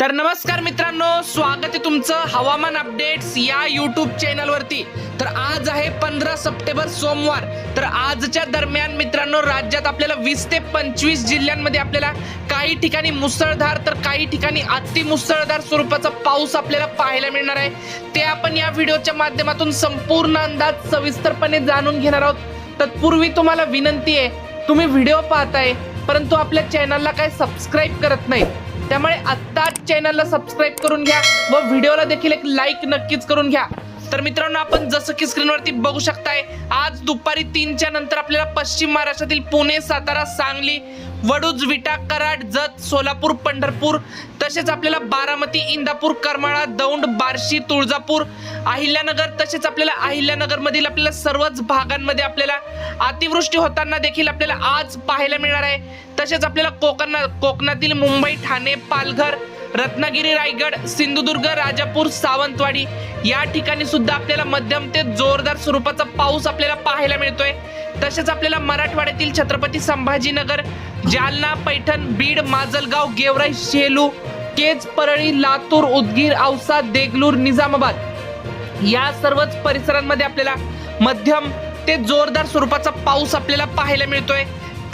तर नमस्कार मित्रांनो स्वागत आहे तुमचं हवामान अपडेट्स या युट्यूब चॅनलवरती तर आज आहे पंधरा सप्टेंबर सोमवार. तर आजच्या दरम्यान मित्रांनो राज्यात आपल्याला वीस ते पंचवीस जिल्ह्यांमध्ये आपल्याला काही ठिकाणी मुसळधार तर काही ठिकाणी अति मुसळधार स्वरूपाचा पाऊस आपल्याला पाहायला मिळणार आहे. ते आपण या व्हिडिओच्या माध्यमातून संपूर्ण अंदाज सविस्तरपणे जाणून घेणार आहोत. तत्पूर्वी तुम्हाला विनंती आहे तुम्ही व्हिडिओ पाहताय परंतु आपल्या चॅनलला काय सबस्क्राईब करत नाही. त्यामुळे आत्ताच चॅनलला सबस्क्राईब करून घ्या व व्हिडिओला देखील एक लाईक नक्कीच करून घ्या. तर मित्रांनो आपण जसं की स्क्रीनवरती बघू शकताय आज दुपारी तीनच्या नंतर आपल्याला पश्चिम महाराष्ट्रातील पुणे सातारा सांगली वडूज विटा कराड जत सोलापूर पंढरपूर तसेच आपल्याला बारामती इंदापूर करमाळा दौंड बार्शी तुळजापूर अहिल्यानगर तसेच आपल्याला अहिल्यानगर मधील आपल्याला सर्वच भागांमध्ये आपल्याला अतिवृष्टी होताना देखील आपल्याला आज पाहायला मिळणार आहे. तसेच आपल्याला कोकण कोकणातील मुंबई ठाणे पालघर रत्नागिरी रायगड सिंधुदुर्ग राजापूर सावंतवाडी या ठिकाणी सुद्धा आपल्याला मध्यम ते जोरदार स्वरूपाचा पाऊस आपल्याला पाहायला मिळतोय. तसेच आपल्याला मराठवाड्यातील छत्रपती संभाजीनगर जालना पैठण बीड माजलगाव गेवराई शेलू केज परळी लातूर उदगीर औसा देगलूर निजामाबाद या सर्वच परिसरांमध्ये आपल्याला मध्यम ते जोरदार स्वरूपाचा पाऊस आपल्याला पाहायला मिळतोय.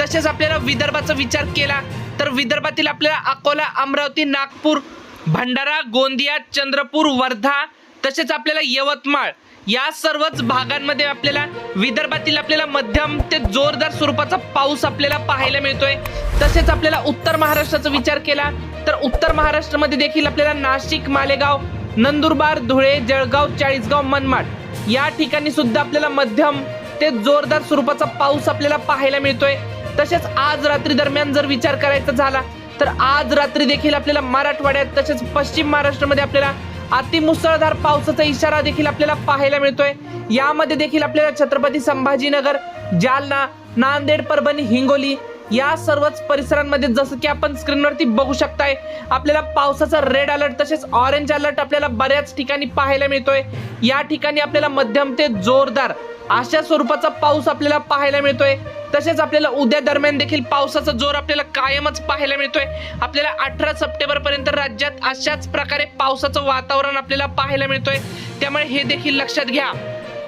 तसेच आपल्याला विदर्भाचा विचार केला तर विदर्भातील आपल्याला अकोला अमरावती नागपूर भंडारा गोंदिया चंद्रपूर वर्धा तसेच आपल्याला यवतमाळ या सर्वच भागांमध्ये आपल्याला विदर्भातील आपल्याला मध्यम ते जोरदार स्वरूपाचा पाऊस आपल्याला पाहायला मिळतोय. तसेच आपल्याला उत्तर महाराष्ट्राचा विचार केला तर उत्तर महाराष्ट्रामध्ये देखील आपल्याला नाशिक मालेगाव नंदुरबार धुळे जळगाव चाळीसगाव मनमाड या ठिकाणी सुद्धा आपल्याला मध्यम ते जोरदार स्वरूपाचा पाऊस आपल्याला पाहायला मिळतोय. तसेच आज रात्री दरम्यान जर विचार करायचा झाला तर आज रात्री देखील आपल्याला मराठवाड्यात तसेच पश्चिम महाराष्ट्रामध्ये आपल्याला अतिमुसळधार पावसाचा इशारा देखील आपल्याला पाहायला मिळतोय. यामध्ये देखील आपल्याला छत्रपती संभाजीनगर जालना नांदेड परभणी हिंगोली या सर्वच परिसरांमध्ये जसं की आपण स्क्रीनवरती बघू शकताय आपल्याला पावसाचा रेड अलर्ट तसेच ऑरेंज अलर्ट आपल्याला बऱ्याच ठिकाणी पाहायला मिळतोय. या ठिकाणी आपल्याला मध्यम ते जोरदार अशा स्वरूपाचा पाऊस आपल्याला पाहायला मिळतोय. तसेच आपल्याला उद्या दरम्यान देखील पावसाचा जोर आपल्याला कायमच पाहायला मिळतोय. आपल्याला अठरा सप्टेंबर पर्यंत राज्यात अशाच प्रकारे पावसाचं वातावरण आपल्याला पाहायला मिळतोय. त्यामुळे हे देखील लक्षात घ्या.